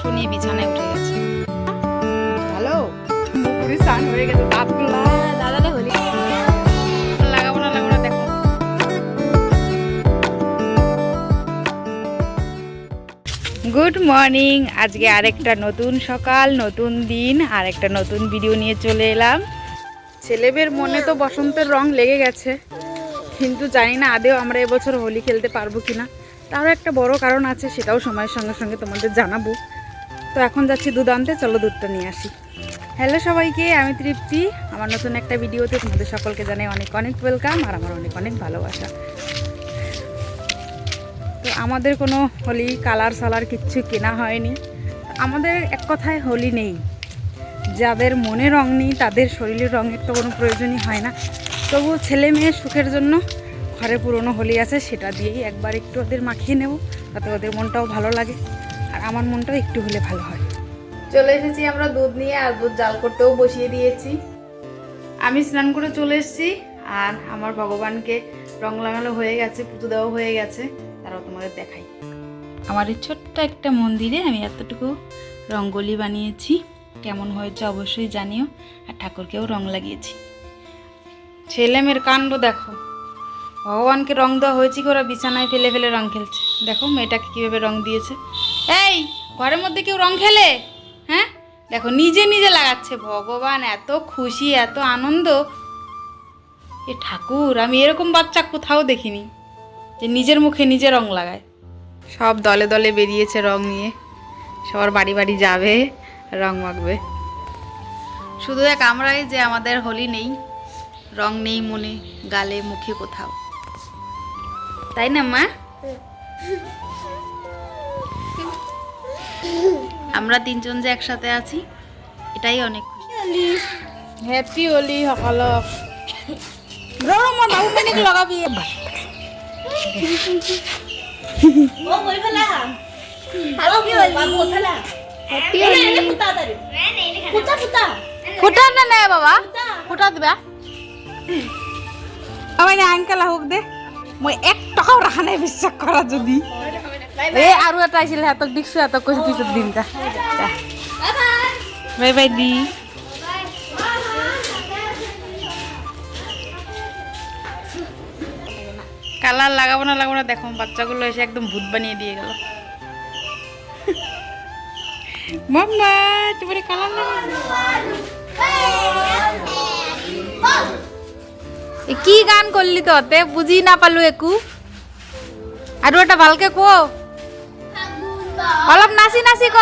শুনিয়ে বিছানায় উঠে গেছে। হ্যালো? স্নান হয়ে গেছে দাঁতগুলো দাদালে হলি। লাগাবো না লাগাবো না দেখো। গুড মর্নিং আজকে আরেকটা নতুন সকাল নতুন দিন আর একটা নতুন ভিডিও নিয়ে চলে এলাম। ছেলেবের মনে তো বসন্তের রং লেগে গেছে। কিন্তু জানি না আদেও আমরা এবছর হোলি খেলতে পারব কিনা। তারও একটা বড় কারণ আছে, সেটাও সময়ের সঙ্গে সঙ্গে তোমাদের জানাব। তো এখন যাচ্ছি দুধ আনতে চলো দুধটা নিয়ে আসি। হ্যালো সবাইকে, আমি তৃপ্তি। আমার নতুন একটা ভিডিওতে তোমাদের সকলকে জানাই অনেক অনেক ওয়েলকাম আর আমার অনেক অনেক ভালোবাসা। তো আমাদের কোনো হোলি, কালার সালার কিচ্ছু কেনা হয়নি। আমাদের এক কথায় হোলি নেই। যাদের মনে রং নেই, তাদের শরীরের রঙের তো কোনো প্রয়োজনই হয় না। তবু ছেলে মেয়ের সুখের জন্য ঘরে পুরনো হোলি আছে সেটা দিয়েই একবার একটু ওদের মাখিয়ে নেব তাতে ওদের মনটাও ভালো লাগে। আর আমার মনটাও একটু হলে ভালো হয়। চলে এসেছি আমরা দুধ নিয়ে আর দুধ জাল করতেও বসিয়ে দিয়েছি। আমি স্নান করে চলে এসেছি আর আমার ভগবানকে রং লাগানো হয়ে গেছে পুতু দেওয়া হয়ে গেছে তারাও তোমাদের দেখাই। আমার এই ছোট্ট একটা মন্দিরে আমি এতটুকু রঙ্গোলি বানিয়েছি। কেমন হয়েছে অবশ্যই জানিও আর ঠাকুরকেও রং লাগিয়েছি। ছেলে মেয়ের কাণ্ড দেখো। ভগবানকে রং দেওয়া হয়েছে কি ওরা বিছানায় ফেলে ফেলে রং খেলছে। দেখো, মেয়েটাকে কীভাবে রং দিয়েছে। এই, ঘরের মধ্যে কেউ রং খেলে? হ্যাঁ? দেখো, নিজে নিজে লাগাচ্ছে। ভগবান, এত খুশি, এত আনন্দ। এ ঠাকুর, আমি এরকম বাচ্চা কোথাও দেখিনি যে নিজের মুখে নিজে রং লাগায়। সব দলে দলে বেরিয়েছে রং নিয়ে। সবার বাড়ি বাড়ি যাবে, রং মাখবে। শুধু এক আমরাই যে আমাদের হোলি নেই, রং নেই মনে, গালে মুখে কোথাও। তাই না মা? আমরা তিনজন যে একসাথে আছি এটাই অনেক হ্যাপি হোলি? সকলক মই বাবু লগাবি ফুটা না নাই বাবা। ফুটা। দিবা। আমার আঙ্কেল আহক দে। মই এক টকাও রাখা নাই বিশ্বাস কৰা যদি। এ আৰু এটা আহিছিলে সিহঁতক দিছো সিহঁতক কৈছো পিছত দিম তা। Bye by the. কালার লাগাবো না লাগাবো না দেখো বাচ্চাগুলো এসে একদম ভূত বানিয়ে দিয়ে গেল। মাম্মা তোমার কালার এ কি গান করলি তো তে বুঝি না পালো একু। আৰু এটা ভালকে কো। অলপ নাচি নাচি ক।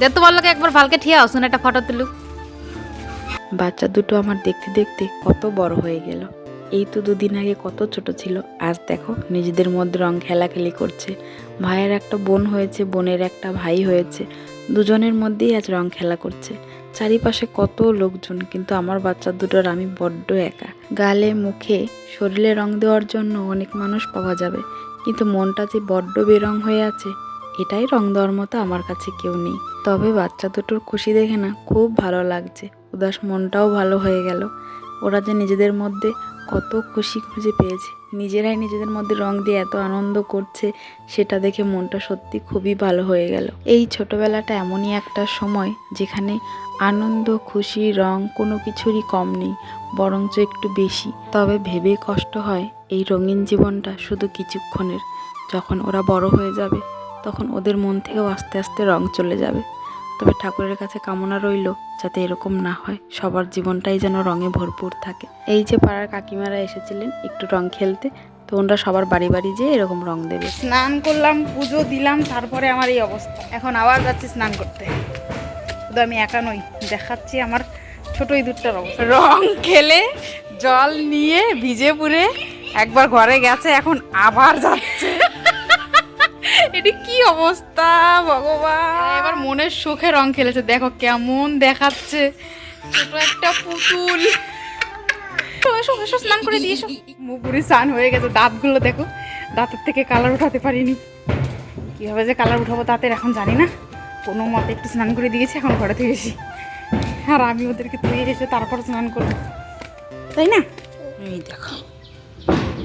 দে তোমালোকে একবার ভালকে ঠিয়া আসুন একটা ফটো তুলু বাচ্চা দুটো আমার দেখতে দেখতে কত বড় হয়ে গেল। এই তো দুদিন আগে কত ছোট ছিল, আজ দেখো নিজেদের মধ্যে রং খেলাখেলি করছে। ভাইয়ের একটা বোন হয়েছে, বোনের একটা ভাই হয়েছে, দুজনের মধ্যেই আজ রং খেলা করছে। চারিপাশে কত লোকজন, কিন্তু আমার বাচ্চা দুটোর আমি বড্ড একা। গালে, মুখে শরীরে রং দেওয়ার জন্য অনেক মানুষ পাওয়া যাবে, কিন্তু মনটা যে বড্ড বেরং হয়ে আছে, এটাই রং দেওয়ার মতো আমার কাছে কেউ নেই। তবে বাচ্চা দুটোর খুশি দেখে না খুব ভালো লাগছে, উদাস মনটাও ভালো হয়ে গেল। ওরা যে নিজেদের মধ্যে কত খুশি খুঁজে পেয়েছে। নিজেরাই নিজেদের মধ্যে রং দিয়ে এত আনন্দ করছে, সেটা দেখে মনটা সত্যি খুবই ভালো হয়ে গেল। এই ছোটবেলাটা এমনই একটা সময় যেখানে আনন্দ, খুশি, রং কোনো কিছুরই কম নেই, বরঞ্চ একটু বেশি। তবে ভেবে কষ্ট হয় এই রঙিন জীবনটা শুধু কিছুক্ষণের। যখন ওরা বড় হয়ে যাবে, তখন ওদের মন থেকেও আস্তে আস্তে রং চলে যাবে। তবে ঠাকুরের কাছে কামনা রইল যাতে এরকম না হয়, সবার জীবনটাই যেন রঙে ভরপুর থাকে। এই যে পাড়ার কাকিমারা এসেছিলেন একটু রং খেলতে, তো ওনারা সবার বাড়ি বাড়ি যেয়ে এরকম রং দেবে। স্নান করলাম, পুজো দিলাম, তারপরে আমার এই অবস্থা। এখন আবার যাচ্ছি স্নান করতে। শুধু আমি একা নই, দেখাচ্ছি আমার ছোট ইঁদুরটার অবস্থা। রং খেলে জল নিয়ে ভিজে পুরে একবার ঘরে গেছে, এখন আবার যাচ্ছে। অবস্থা ভগবান। এবার মনের সুখে রং খেলেছে। দেখো কেমন দেখাচ্ছে। ছোট একটা পুতুল। স্নান করে দিয়ে মুপুরি স্নান হয়ে গেছে দাঁতগুলো দেখো। দাঁতের থেকে কালার উঠাতে পারিনি। কীভাবে যে কালার উঠাবো দাঁতের এখন জানি না। কোনো মতে একটু স্নান করে দিয়েছি এখন ঘরে থেকে এসি। আর আমি ওদেরকে ধুয়ে এসে তারপর স্নান করব। তাই না? এই দেখো।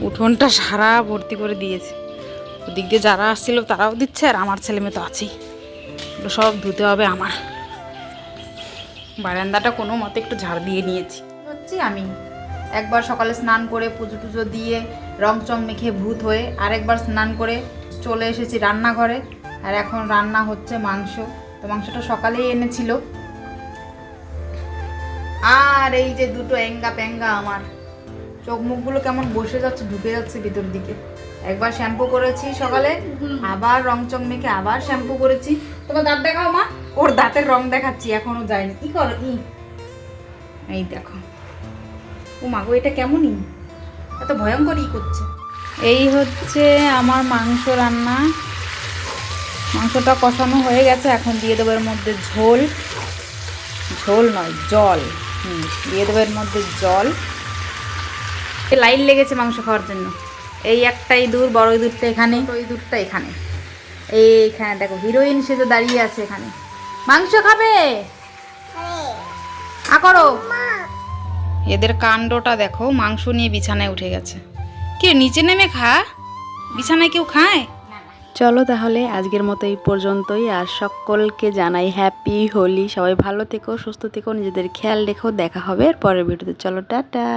উঠোনটা সারা ভর্তি করে দিয়েছে। ওদিক দিয়ে যারা আসছিল তারাও দিচ্ছে, আর আমার ছেলে মেয়ে তো আছেই। সব ধুতে হবে আমার। বারান্দাটা কোনো মতে একটু ঝাড় দিয়ে নিয়েছি। হচ্ছি আমি। একবার সকালে স্নান করে পুজো টুজো দিয়ে রং চং মেখে ভূত হয়ে আরেকবার স্নান করে চলে এসেছি রান্নাঘরে। আর এখন রান্না হচ্ছে মাংস। তো মাংসটা সকালেই এনেছিল। আর এই যে দুটো এঙ্গা প্যাঙ্গা আমার। চোখ মুখগুলো কেমন বসে যাচ্ছে, ঢুকে যাচ্ছে ভিতর দিকে। একবার শ্যাম্পু করেছি সকালে আবার রং চং মেখে আবার শ্যাম্পু করেছি। তোমার দাঁত দেখাও মা। ওর দাঁতের রং দেখাচ্ছি এখনও যায়নি। কি করো? ই এই দেখো। ও মাগো এটা কেমনই? এত ভয়ঙ্করই করছে। এই হচ্ছে আমার মাংস রান্না। মাংসটা কষানো হয়ে গেছে এখন দিয়ে দেবো এর মধ্যে ঝোল। ঝোল নয় জল। হুম দিয়ে দেবো এর মধ্যে জল। লাইন লেগেছে মাংস খাওয়ার জন্য। এই একটাই দূর বড় দূরটা এখানে। ওই দূরটা এখানে। এইখানে দেখো হিরোইন সেজে দাঁড়িয়ে আছে এখানে। মাংস খাবে? আ করো। এদের কাণ্ডটা দেখো মাংস নিয়ে বিছানায় উঠে গেছে। কে নিচে নেমে খা? বিছানায় কেউ খায়? চলো তাহলে আজকের মতো এই পর্যন্তই। আর সকলকে জানাই হ্যাপি হোলি। সবাই ভালো থেকো সুস্থ থেকো নিজেদের খেয়াল রেখো। দেখা হবে এর পরের ভিডিওতে। চলো টাটা।